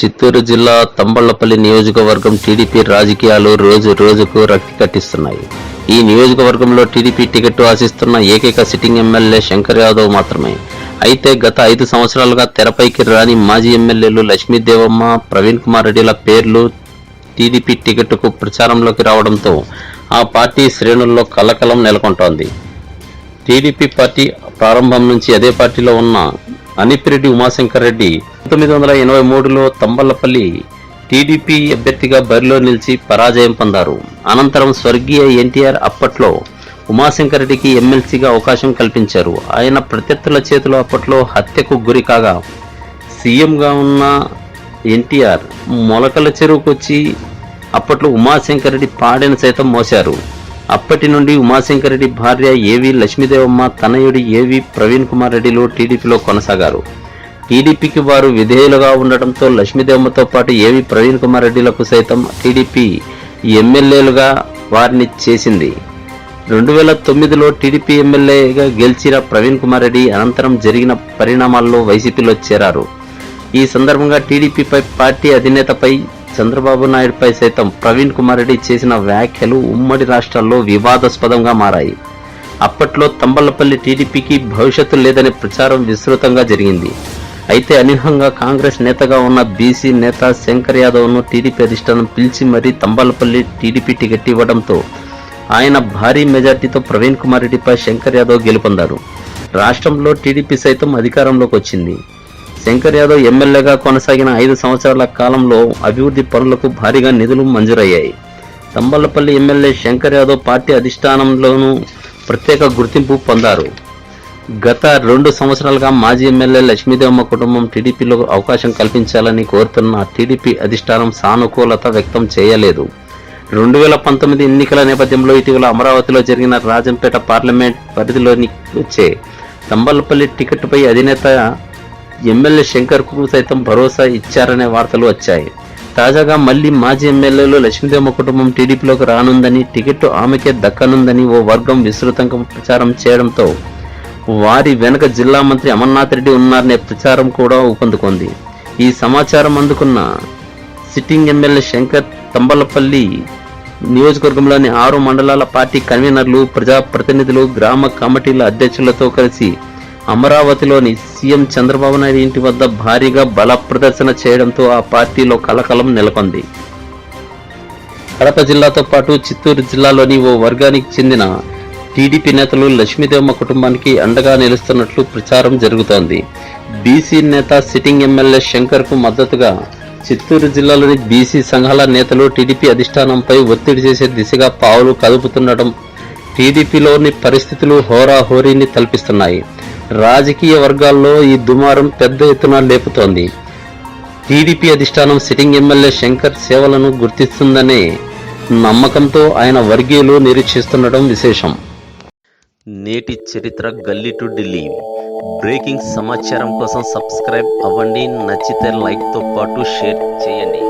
చిత్తూరు జిల్లా తంబళ్ళపల్లి నియోజకవర్గం టీడీపీ రాజకీయాలు రోజు రోజుకు రక్తి కట్టిస్తున్నాయి. ఈ నియోజకవర్గంలో టీడీపీ టికెట్ ఆశిస్తున్న ఏకైక సిట్టింగ్ ఎమ్మెల్యే శంకర్ యాదవ్ మాత్రమే. అయితే గత ఐదు సంవత్సరాలుగా తెరపైకి రాని మాజీ ఎమ్మెల్యేలు లక్ష్మీదేవమ్మ ప్రవీణ్ కుమార్ రెడ్డిల పేర్లు టీడీపీ టికెట్కు ప్రచారంలోకి రావడంతో ఆ పార్టీ శ్రేణుల్లో కలకలం నెలకొంటోంది. టీడీపీ పార్టీ ప్రారంభం నుంచి అదే పార్టీలో ఉన్న అనిపిరెడ్డి ఉమాశంకర్ రెడ్డి పంతొమ్మిది వందల ఎనభై మూడులో తంబలపల్లి టీడీపీ అభ్యర్థిగా బరిలో నిలిచి పరాజయం పొందారు. అనంతరం స్వర్గీయ ఎన్టీఆర్ అప్పట్లో ఉమాశంకర్ రెడ్డికి ఎమ్మెల్సీగా అవకాశం కల్పించారు. ఆయన ప్రత్యర్థుల చేతిలో అప్పట్లో హత్యకు గురి కాగా సీఎంగా ఉన్న ఎన్టీఆర్ మొలకల చెరువుకొచ్చి అప్పట్లో ఉమాశంకర్ రెడ్డి పాడెను సైతం మోశారు. అప్పటి నుండి ఉమాశంకరెడ్డి భార్య ఏవి లక్ష్మీదేవమ్మ తనయుడి ఏవి ప్రవీణ్ కుమార్ రెడ్డిలు టీడీపీలో కొనసాగారు. టీడీపీకి వారు విధేయులుగా ఉండటంతో లక్ష్మీదేవమ్మతో పాటు ఏవి ప్రవీణ్ కుమార్ రెడ్డిలకు సైతం టీడీపీ ఎమ్మెల్యేలుగా వారిని చేసింది. రెండు వేల తొమ్మిదిలో టీడీపీ ఎమ్మెల్యేగా గెలిచిన ప్రవీణ్ కుమార్ రెడ్డి అనంతరం జరిగిన పరిణామాల్లో వైసీపీలో చేరారు. ఈ సందర్భంగా టీడీపీపై పార్టీ అధినేతపై చంద్రబాబు నాయుడుపై సైతం ప్రవీణ్ కుమార్ రెడ్డి చేసిన వ్యాఖ్యలు ఉమ్మడి రాష్ట్రాల్లో వివాదాస్పదంగా మారాయి. అప్పట్లో తంబలపల్లి టీడీపీకి భవిష్యత్తు లేదనే ప్రచారం విస్తృతంగా జరిగింది. అయితే అనూహ్యంగా కాంగ్రెస్ నేతగా ఉన్న బీసీ నేత శంకర్ యాదవ్ను టీడీపీ అధిష్టానం పిలిచి మరీ తంబాలపల్లి టీడీపీ టికెట్ ఇవ్వడంతో ఆయన భారీ మెజార్టీతో ప్రవీణ్ కుమార్ రెడ్డిపై శంకర్ యాదవ్ గెలుపొందారు. రాష్ట్రంలో టీడీపీ సైతం అధికారంలోకి వచ్చింది. శంకర్ యాదవ్ ఎమ్మెల్యేగా కొనసాగిన ఐదు సంవత్సరాల కాలంలో అభివృద్ధి పనులకు భారీగా నిధులు మంజూరయ్యాయి. తంబలపల్లి ఎమ్మెల్యే శంకర్ యాదవ్ పార్టీ అధిష్టానంలోనూ ప్రత్యేక గుర్తింపు పొందారు. గత రెండు సంవత్సరాలుగా మాజీ ఎమ్మెల్యే లక్ష్మీదేవమ్మ కుటుంబం టీడీపీలో అవకాశం కల్పించాలని కోరుతున్న టీడీపీ అధిష్టానం సానుకూలత వ్యక్తం చేయలేదు. రెండు వేల పంతొమ్మిది ఎన్నికల నేపథ్యంలో ఇటీవల అమరావతిలో జరిగిన రాజంపేట పార్లమెంట్ పరిధిలోని వచ్చే తంబలపల్లి టికెట్పై అధినేత ఎమ్మెల్యే శంకర్కు సైతం భరోసా ఇచ్చారనే వార్తలు వచ్చాయి. తాజాగా మళ్ళీ మాజీ ఎమ్మెల్యేలు లక్ష్మీదేవ కుటుంబం టీడీపీలోకి రానుందని టికెట్ ఆమెకే దక్కనుందని ఓ వర్గం విస్తృతంగా ప్రచారం చేయడంతో వారి వెనక జిల్లా మంత్రి అమర్నాథ్ రెడ్డి ఉన్నారనే ప్రచారం కూడా ఊపందుకుంది. ఈ సమాచారం అందుకున్న సిట్టింగ్ ఎమ్మెల్యే శంకర్ తంబలపల్లి నియోజకవర్గంలోని ఆరు మండలాల పార్టీ కన్వీనర్లు ప్రజాప్రతినిధులు గ్రామ కమిటీల అధ్యక్షులతో కలిసి అమరావతిలోని సీఎం చంద్రబాబు నాయుడు ఇంటి వద్ద భారీగా బల ప్రదర్శన చేయడంతో ఆ పార్టీలో కలకలం నెలకొంది. కడప జిల్లాతో పాటు చిత్తూరు జిల్లాలోని ఓ వర్గానికి చెందిన టీడీపీ నేతలు లక్ష్మీదేవమ్మ కుటుంబానికి అండగా నిలుస్తున్నట్లు ప్రచారం జరుగుతోంది. బీసీ నేత సిట్టింగ్ ఎమ్మెల్యే శంకర్కు మద్దతుగా చిత్తూరు జిల్లాలోని బీసీ సంఘాల నేతలు టీడీపీ అధిష్టానంపై ఒత్తిడి చేసే దిశగా పావులు కదుపుతుండటం టీడీపీలోని పరిస్థితులు హోరాహోరీని తలపిస్తున్నాయి. రాజకీయ వర్గాల్లో ఈ దుమారం పెద్ద ఎత్తున లేపుతోంది. టీడీపీ అధిష్టానం సిట్టింగ్ ఎమ్మెల్యే శంకర్ సేవలను గుర్తిస్తుందనే నమ్మకంతో ఆయన వర్గీయులు నిరీక్షిస్తుండటం విశేషం. నేటి చరిత్ర గల్లీ టు ఢిల్లీ. బ్రేకింగ్ సమాచారం కోసం సబ్స్క్రైబ్ అవ్వండి నచ్చితే లైక్తో పాటు షేర్ చేయండి.